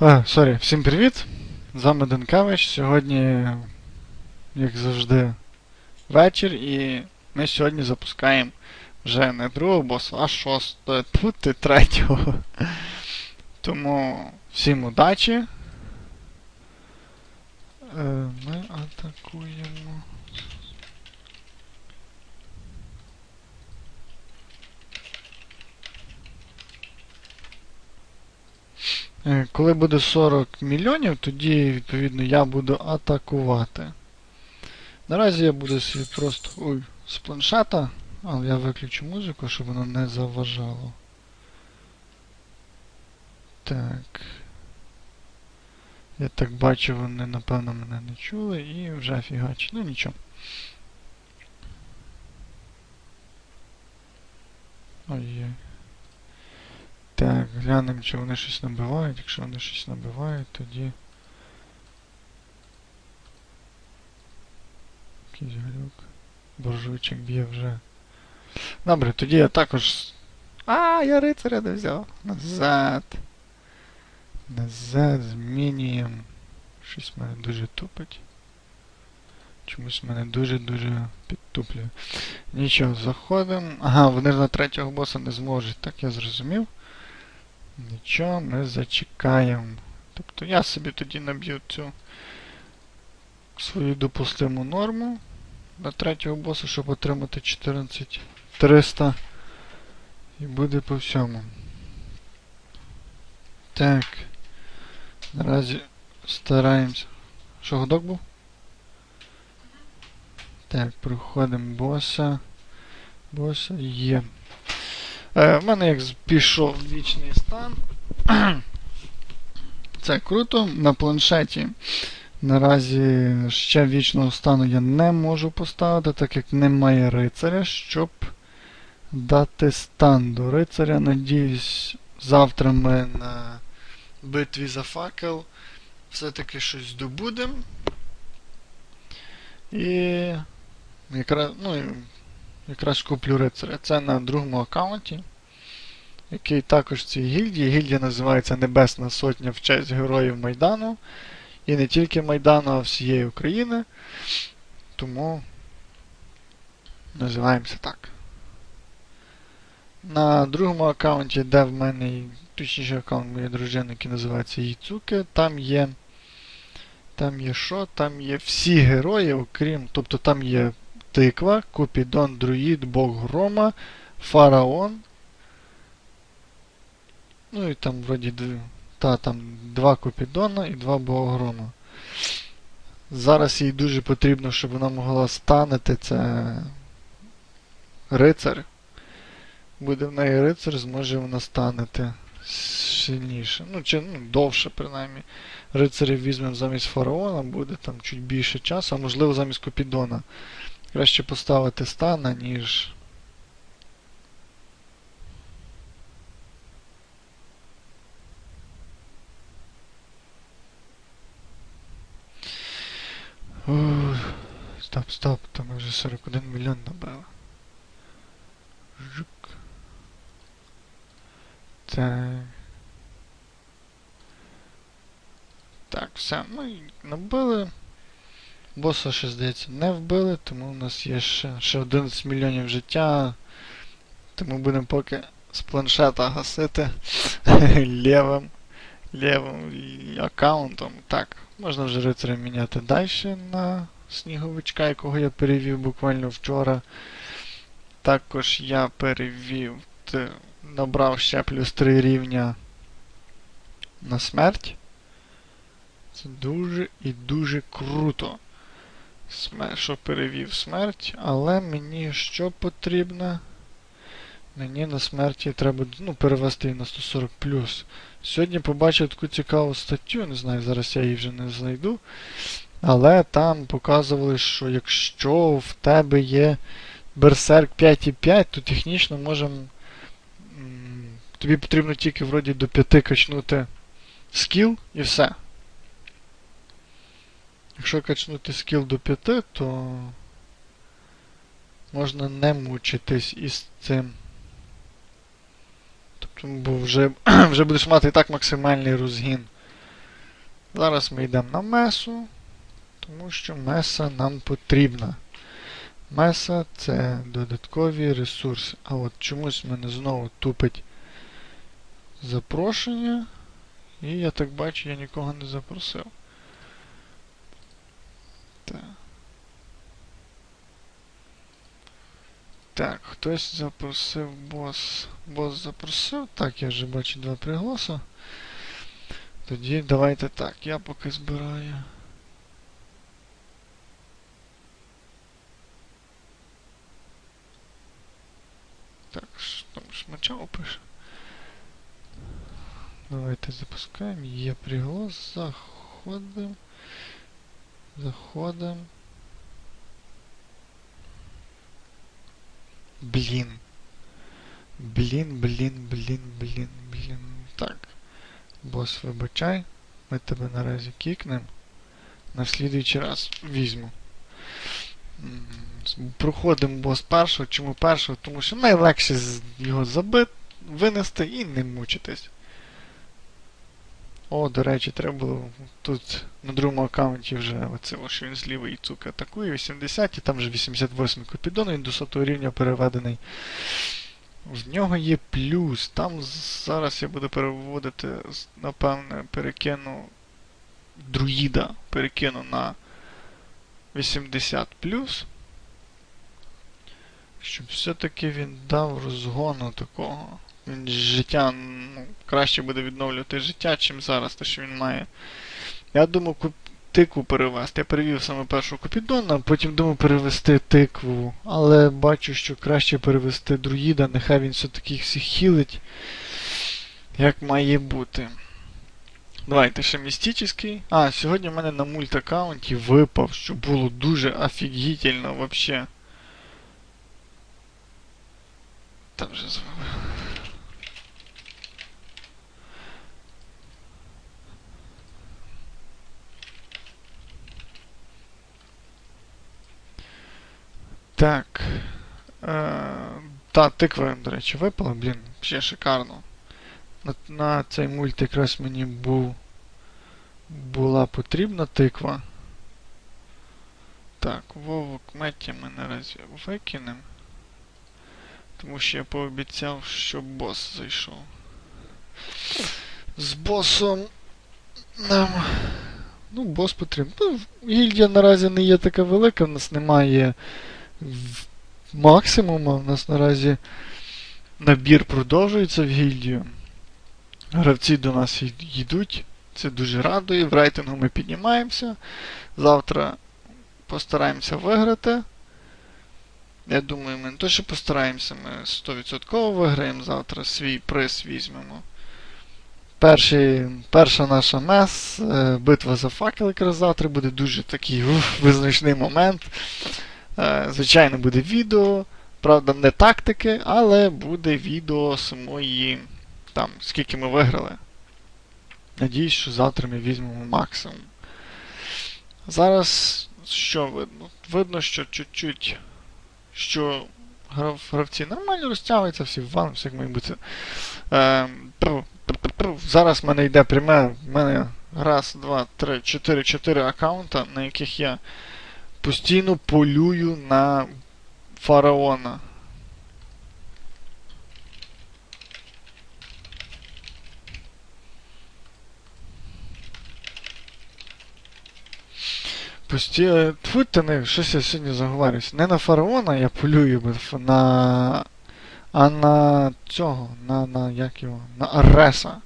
А, сорі, всім привіт! З вами Денкевич. Сьогодні, як завжди, вечір, і ми сьогодні запускаємо вже не другого боса, а шостого, тут і третього. Тому всім удачі. Е, Ми атакуємо. Коли буде 40 мільйонів, тоді, відповідно, я буду атакувати. Наразі я буду собі просто ой, з планшета, але я виключу музику, щоб воно не заважало. Так. Я так бачу, вони напевно мене не чули і вже фігачить. Ну нічого. Ой-ой. Так, глянемо, чи вони щось набивають. Якщо вони щось набивають, тоді. Якийсь глюк. Буржуйчик б'є вже. Добре, тоді я також. А, я рицаря не взяв. Назад. Назад змінюємо. Щось мене дуже тупить. Чомусь мене дуже-дуже підтуплює. Нічого, заходимо. Ага, вони ж на третього боса не зможуть, так я зрозумів. Нічого, ми зачекаємо. Тобто я собі тоді наб'ю цю свою допустиму норму на третього боса, щоб отримати 14300. І буде по всьому. Так. Наразі стараємося. Що, годок був? Так, проходимо боса. Боса є. Е, мене як пішов вічний стан. Це круто. На планшеті наразі ще вічного стану я не можу поставити, так як немає рицаря, щоб дати стан до рицаря. Надіюсь, завтра ми на битві за факел все-таки щось здобудемо. І якраз, ну, якраз куплю рицаря. Це на другому аккаунті, який також в цій гільдії. Гільдія називається Небесна Сотня в честь героїв Майдану. І не тільки Майдану, а всієї України. Тому називаємося так. На другому аккаунті, де в мене, точніше аккаунт моєї дружини, який називається Їцуки, там є. Там є що? Там є всі герої, окрім. Тобто там є Тиква, Купідон, Друїд, Бог Грома, Фараон. Ну і там вроді та, там два Купідона і два Богогрома. Зараз їй дуже потрібно, щоб вона могла станити це рицар. Буде в неї рицар, зможе вона станити сильніше. Ну, чи ну, довше, принаймні. Рицарів візьмемо замість фараона, буде там чуть більше часу, а можливо замість Купідона. Краще поставити стана, ніж. Ух, Стоп, стоп, там ми вже 41 мільйон набили. Жук. Так. Так, все. І набили. Боса ще, здається, не вбили, тому у нас є ще, ще 11 мільйонів життя. Тому будемо поки з планшета гасити лівим, лівим аккаунтом. Так, можна вже рицаря міняти далі на сніговичка, якого я перевів буквально вчора. Також я перевів, набрав ще плюс 3 рівня на смерть. Це дуже і дуже круто. Що перевів смерть, але мені що потрібно? Мені на смерті треба ну, перевести її на 140 Сьогодні побачив таку цікаву статтю, не знаю, зараз я її вже не знайду. Але там показували, що якщо в тебе є Берсерк 5.5, то технічно можемо. Тобі потрібно тільки вроді до 5 качнути скіл і все. Якщо качнути скіл до 5, то можна не мучитись із цим. Тобто, бо вже, вже будеш мати і так максимальний розгін Зараз ми йдемо на месу, тому що меса нам потрібна. Меса це додаткові ресурси. А от чомусь мене знову тупить запрошення. І я так бачу, я нікого не запросив. Так. Хтось запросив бос. Бос запросив. Так, я вже бачу два приголоси. Тоді давайте так, я поки збираю. Так, там шмачав пише. Давайте запускаємо. Є приголос. Заходимо. Заходимо. Блін. Блін, блін, блін, блін, блін. Так. Бос, вибачай. Ми тебе наразі кікнемо. На слідуючий раз візьму. Проходимо бос першого. Чому першого? Тому що найлегше його забити, винести і не мучитись. О, до речі, треба було тут на другому аккаунті вже оце, що він з лівої цуки атакує 80 і там вже 88 купідон, він до сотого рівня переведений. В нього є плюс. Там зараз я буду переводити, напевне, перекину друїда, перекину на 80 плюс. Щоб все-таки він дав розгону такого. Він життя, ну, краще буде відновлювати життя, чим зараз, те, що він має. Я думав куп... тикву перевести. Я перевів саме першу Купідона, потім думав перевести тикву. Але бачу, що краще перевести друїда, нехай він все-таки їх всіх хілить. Як має бути. Давайте ще містичний. А, сьогодні в мене на мульт-аккаунті випав, що було дуже офігітельно вообще. Там вже з Так. Е, та, тиква, до речі, випала, блін, ще шикарно. На, на цей мульт якраз мені був, була потрібна тиква. Так, Вовок Меті ми наразі викинемо. Тому що я пообіцяв, що бос зайшов. З босом нам. Ну, бос потрібен. Ну, гільдія наразі не є така велика, в нас немає в- У нас наразі набір продовжується в гільдію. Гравці до нас йдуть. Це дуже радує. В рейтингу ми піднімаємося. Завтра постараємося виграти. Я думаю, ми не то, що постараємося, ми 100% виграємо завтра, свій приз візьмемо. Перший, перша наша мес, е, битва за факел якраз завтра буде дуже такий уф, визначний момент. Е, Звичайно, буде відео. Правда, не тактики, але буде відео самої, там, скільки ми виграли. Надіюсь, що завтра ми візьмемо максимум. Зараз що видно? Видно, що чуть-чуть, що гравці нормально розтягуються, всі валимося, як має бути. Е. Зараз в мене йде пряме, в мене раз, два, три, чотири, чотири аккаунта, на яких я постійно полюю на фараона. Постійно. Тьфу ти не, щось я сьогодні заговарююсь. Не на фараона я полюю, на. А на цього, на, на як його, на Ареса.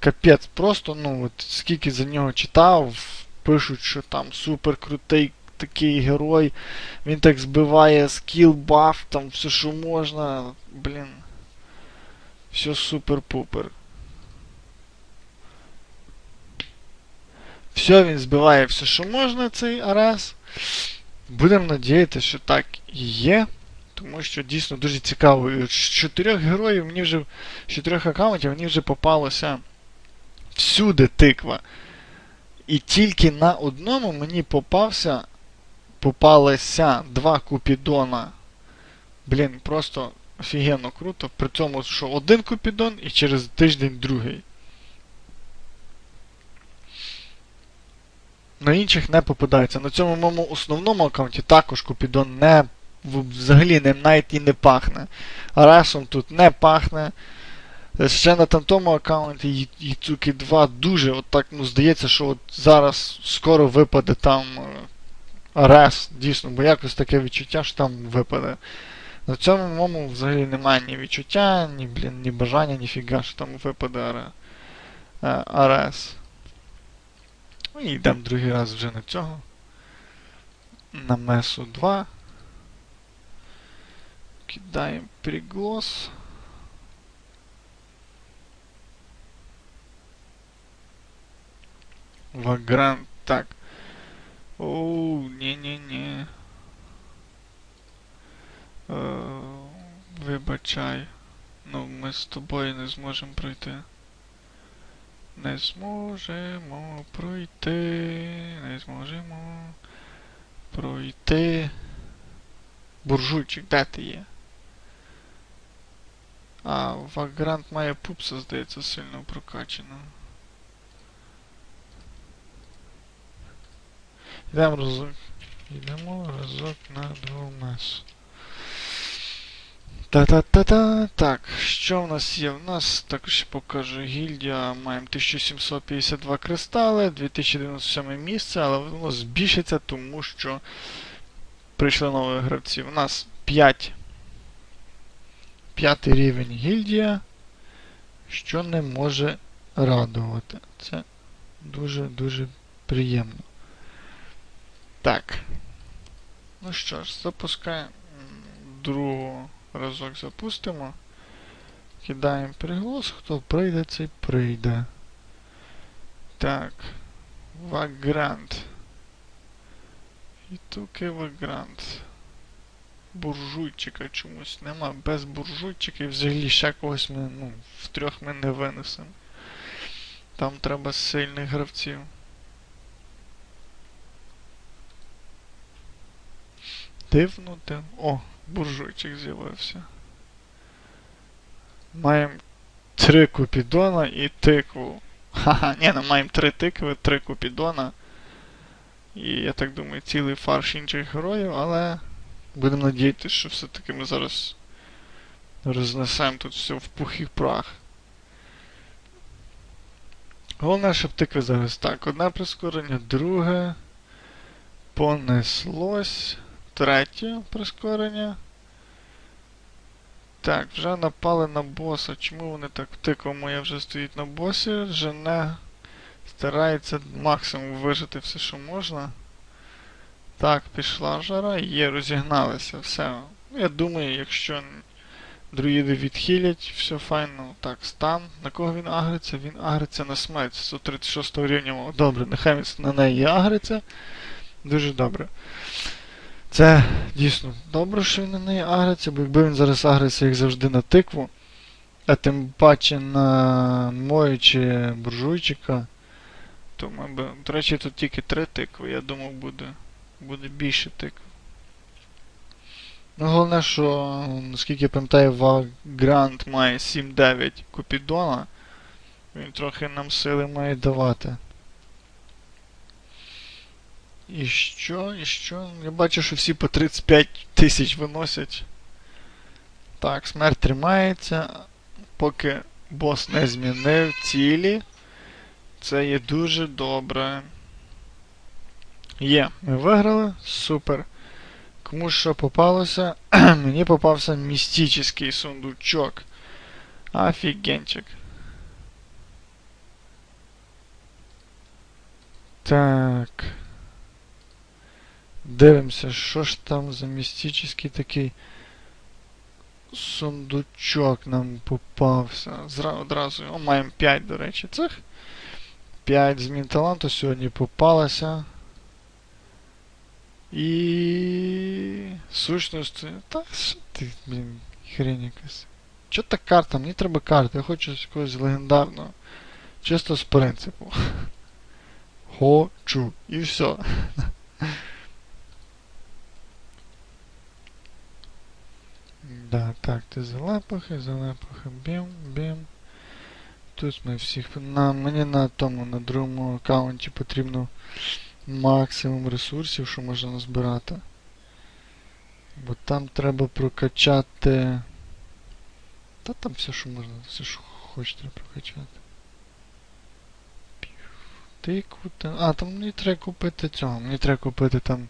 Капець, просто, ну, от скільки за нього читав, пишуть, що там супер крутий такий герой, він так збиває скіл, баф, там все, що можна. Блін. Все супер-пупер. Все, він збиває все, що можна, цей Арес. Будемо надіятися, що так і є. Тому що дійсно дуже цікаво. З чотирьох героїв мені вже. З чотирьох аккаунтів мені вже попалося всюди тиква. І тільки на одному мені попався. Попалися два купідона. Блін, просто офігенно круто. При цьому, що один купідон і через тиждень другий. На інших не попадається. На цьому моєму основному аккаунті також Купідон не взагалі не, навіть і не пахне. Аресом тут не пахне. Е, Ще на тамтому аккаунті Юцуки 2 дуже от так, ну, здається, що от зараз скоро випаде там Арес, дійсно, бо якось таке відчуття, що там випаде. На цьому моєму взагалі немає ні відчуття, ні, блін, ні бажання, ні фіга, що там випаде е, Ну і йдемо другий раз вже на цього. На Месу 2. Кидаємо приглас. Вагрант. Так. Оу, ні-ні-ні. Е, Вибачай. Ну, ми з тобою не зможемо пройти. Не зможемо пройти. Не зможемо пройти. Буржуйчик, де ти є? А, Вагрант має пупса, здається, сильно прокачано. Йдемо разок. Йдемо разок на двомес. Та-та-та-та. Так, що в нас є? В нас також покажу гільдія. Маємо 1752 кристали, 2097 місце, але воно збільшиться, тому що прийшли нові гравці. У нас 5. П'ятий рівень гільдія, що не може радувати. Це дуже-дуже приємно. Так. Ну що ж, запускаємо другу разок запустимо. Кидаємо приголос, хто прийде, цей прийде. Так. Вагрант. І туки Вагрант. Буржуйчика чомусь нема. Без буржуйчика і взагалі ще когось ми, ну, в трьох ми не винесемо. Там треба сильних гравців. Дивно, дивно. О, буржуйчик з'явився. Маємо три купідона і тикву. Ха-ха, ні, ну маємо три тикви, три купідона. І я так думаю, цілий фарш інших героїв, але будемо надіятися, що все-таки ми зараз рознесемо тут все в пух і прах. Головне, щоб тикви зараз так. Одне прискорення, друге. Понеслось. Третє прискорення. Так, вже напали на боса. Чому вони так тиква моя вже стоїть на босі? Жене старається максимум вижити все, що можна. Так, пішла жара, є, розігналися, все. Ну, Я думаю, якщо друїди відхилять, все файно. Так, стан. На кого він агриться? Він агриться на смерть 136 рівня. Добре, нехай він на неї агриться. Дуже добре. Це дійсно добре, що він на неї агриться, бо якби він зараз агриться, як завжди, на тикву, а тим паче на мою чи буржуйчика, то ми би. До речі, тут тільки три тикви, я думав, буде, буде більше тикв. Ну, головне, що, наскільки я пам'ятаю, Вагрант має 7-9 Купідона. Він трохи нам сили має давати. І що, і що? Я бачу, що всі по 35 тисяч виносять. Так, смерть тримається. Поки бос не змінив цілі. Це є дуже добре. Є, ми виграли. Супер. Кому що попалося? Мені попався містичний сундучок. Офігенчик. Так. Дивимося, що ж там за містичний такий сундучок нам попався. Зра одразу. О, маємо 5, до речі, цих. 5 змін таланту сьогодні попалося. І сущність. Та що ти, блін, хрень якась. Чо та карта? Мені треба карта, я хочу якогось легендарного. Чисто з принципу. Хочу. І все. Да, так, ти залепахи, залепахи, бім, бім. Тут ми всіх. На, мені на тому, на другому аккаунті потрібно максимум ресурсів, що можна назбирати. Бо там треба прокачати. Та там все, що можна, все, що хочеш, прокачати. Тикву. А, там мені треба купити цього. Мені треба купити там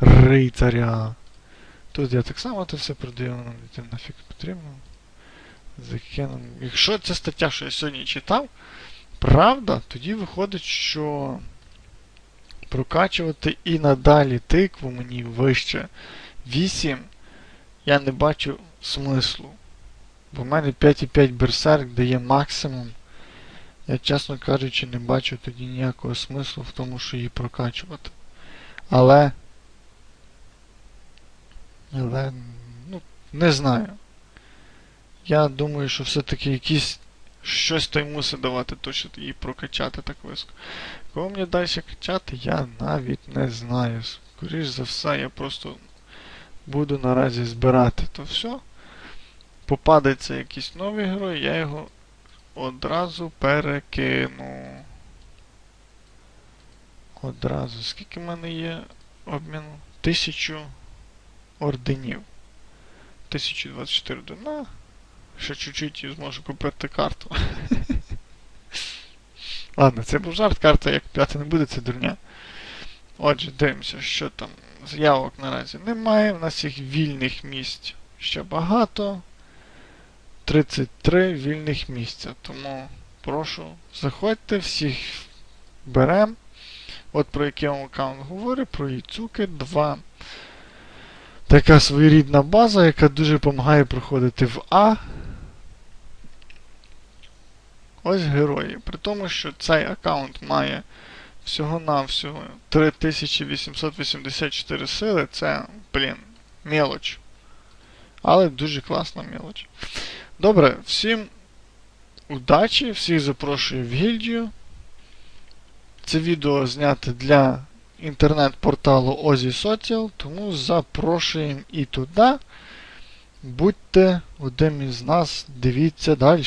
рицаря. Тут я так само це все продаю, мені це нафіг потрібно. Закинемо. Якщо ця стаття, що я сьогодні читав, правда, тоді виходить, що прокачувати і надалі тикву мені вище 8 я не бачу смислу. Бо в мене 5,5 берсерк дає максимум. Я, чесно кажучи, не бачу тоді ніякого смислу в тому, що її прокачувати. Але. Але. Ну, не знаю. Я думаю, що все-таки якісь щось той мусить давати, то що її прокачати так високо. Кого мені далі качати, я навіть не знаю. Скоріш за все, я просто буду наразі збирати то все. Попадеться якийсь новий герой, я його одразу перекину. Одразу. Скільки в мене є обміну? Тисячу орденів. 1024 ордена. Ще чуть-чуть зможу купити карту. Ладно, це був жарт, карта як п'яти не буде, це дурня. Отже, дивимося, що там. Заявок наразі немає. У нас їх вільних місць ще багато. 33 вільних місця. Тому прошу, заходьте, всіх берем. От про який я вам аккаунт говорю, про Іцуки 2. Така своєрідна база, яка дуже допомагає проходити в А. Ось герої. При тому, що цей аккаунт має всього-навсього 3884 сили, це, блін, мелоч. Але дуже класна мелоч. Добре, всім удачі, всіх запрошую в гільдію. Це відео знято для інтернет-порталу Озі Social, тому запрошуємо і туди. Будьте одним із нас, дивіться далі.